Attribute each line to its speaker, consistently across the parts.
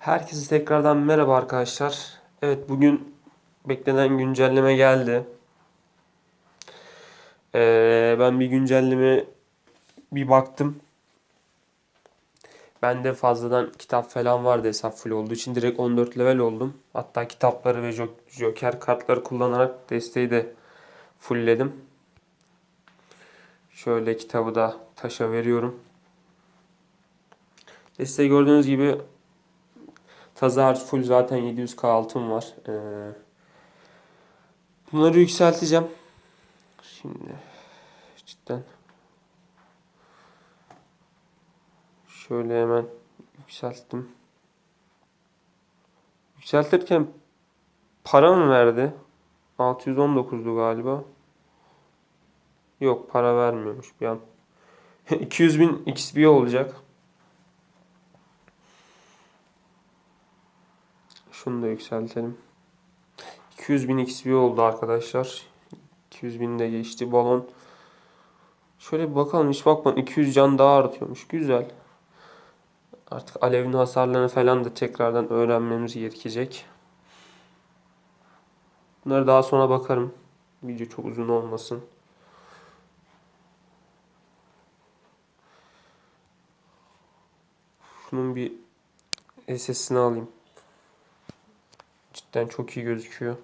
Speaker 1: Herkese tekrardan merhaba arkadaşlar. Evet bugün beklenen güncelleme geldi. Ee, ben bir güncelleme bir baktım. Bende fazladan kitap falan vardı hesap full olduğu için direkt 14 level oldum. Hatta kitapları ve jo- joker kartları kullanarak desteği de fullledim. Şöyle kitabı da taşa veriyorum. Desteği gördüğünüz gibi Tazı harç full zaten 700k altın var. Ee, bunları yükselteceğim. Şimdi cidden şöyle hemen yükselttim. Yükseltirken para mı verdi? 619'du galiba. Yok para vermiyormuş bir an. 200 bin XP olacak. Şunu da yükseltelim. 200 bin XP oldu arkadaşlar. 200 bin de geçti balon. Şöyle bir bakalım hiç bakmadım 200 can daha artıyormuş. Güzel. Artık alevin hasarlarını falan da tekrardan öğrenmemiz gerekecek. Bunları daha sonra bakarım. Video çok uzun olmasın. Şunun bir SS'ini alayım. Cidden çok iyi gözüküyor.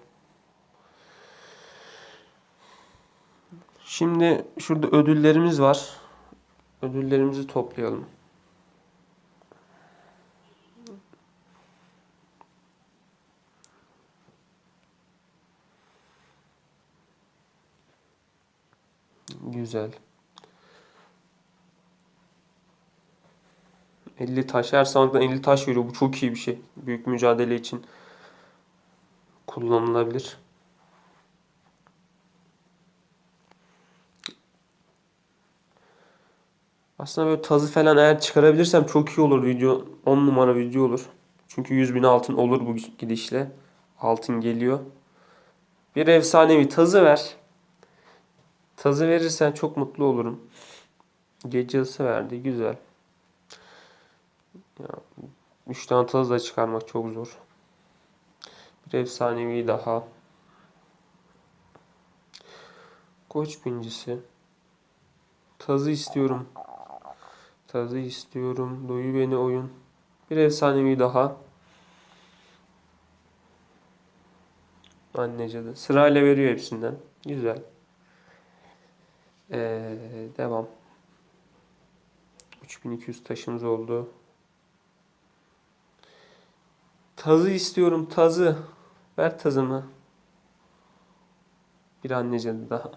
Speaker 1: Şimdi şurada ödüllerimiz var. Ödüllerimizi toplayalım. Güzel. 50 taş. Her sandıktan 50 taş veriyor. Bu çok iyi bir şey. Büyük mücadele için kullanılabilir. Aslında böyle tazı falan eğer çıkarabilirsem çok iyi olur video. 10 numara video olur. Çünkü 100 bin altın olur bu gidişle. Altın geliyor. Bir efsanevi tazı ver. Tazı verirsen çok mutlu olurum. Gece ısı verdi. Güzel. Ya, 3 tane tazı da çıkarmak çok zor. Bir efsanevi daha. Koç bincisi. Tazı istiyorum. Tazı istiyorum. Doyu beni oyun. Bir efsanevi daha. Anne cadı. Sırayla veriyor hepsinden. Güzel. Ee, devam. 3200 taşımız oldu. Tazı istiyorum tazı. Ver tazımı. Bir anne daha.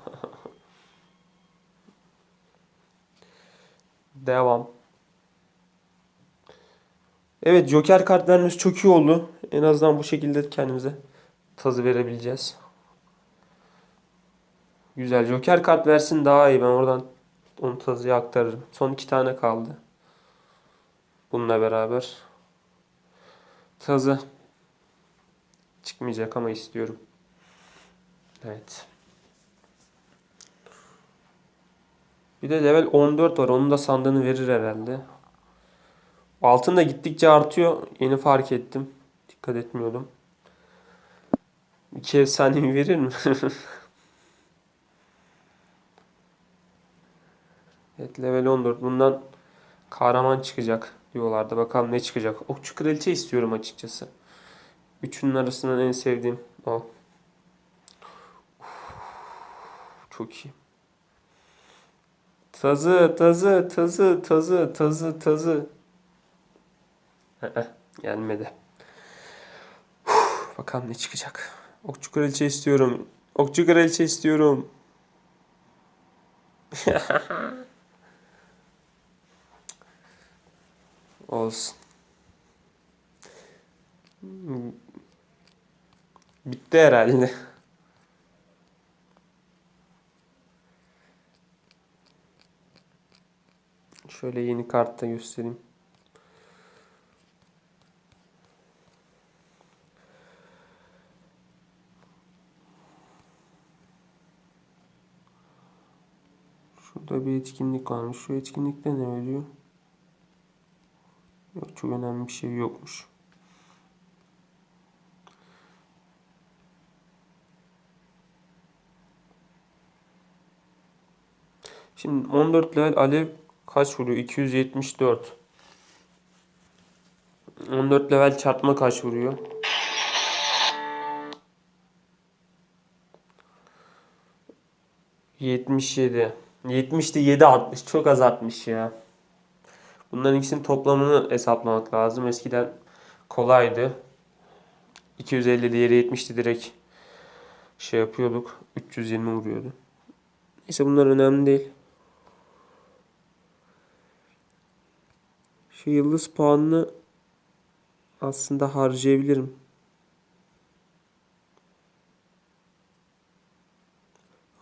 Speaker 1: Devam. Evet Joker kart vermesi çok iyi oldu. En azından bu şekilde kendimize tazı verebileceğiz. Güzel. Joker kart versin daha iyi. Ben oradan onu tazıya aktarırım. Son iki tane kaldı. Bununla beraber. Tazı. Çıkmayacak ama istiyorum. Evet. Bir de level 14 var. Onun da sandığını verir herhalde. Altın da gittikçe artıyor. Yeni fark ettim. Dikkat etmiyordum. İki efsanevi verir mi? evet level 14. Bundan kahraman çıkacak diyorlardı. Bakalım ne çıkacak. Okçu kraliçe istiyorum açıkçası. Üçünün arasından en sevdiğim o. Çok iyi. Tazı, tazı, tazı, tazı, tazı, tazı. Gelmedi. Uf, bakalım ne çıkacak. Okçu kraliçe istiyorum. Okçu kraliçe istiyorum. Olsun. Bitti herhalde. Şöyle yeni kartta göstereyim. Şurada bir etkinlik varmış. Şu etkinlikte ne veriyor? Yok çok önemli bir şey yokmuş. Şimdi 14 level alev kaç vuruyor? 274. 14 level çarpma kaç vuruyor? Yetmiş yedi. Yetmişti yedi artmış. Çok az artmış ya. Bunların ikisinin toplamını hesaplamak lazım. Eskiden kolaydı. 250 diğeri 70'ti direkt şey yapıyorduk. 320 vuruyordu. Neyse bunlar önemli değil. Şu yıldız puanını aslında harcayabilirim.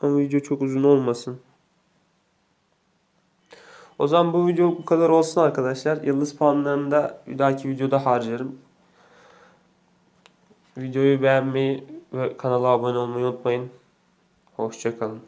Speaker 1: Ama video çok uzun olmasın. O zaman bu video bu kadar olsun arkadaşlar. Yıldız puanlarını da bir dahaki videoda harcarım. Videoyu beğenmeyi ve kanala abone olmayı unutmayın. Hoşçakalın.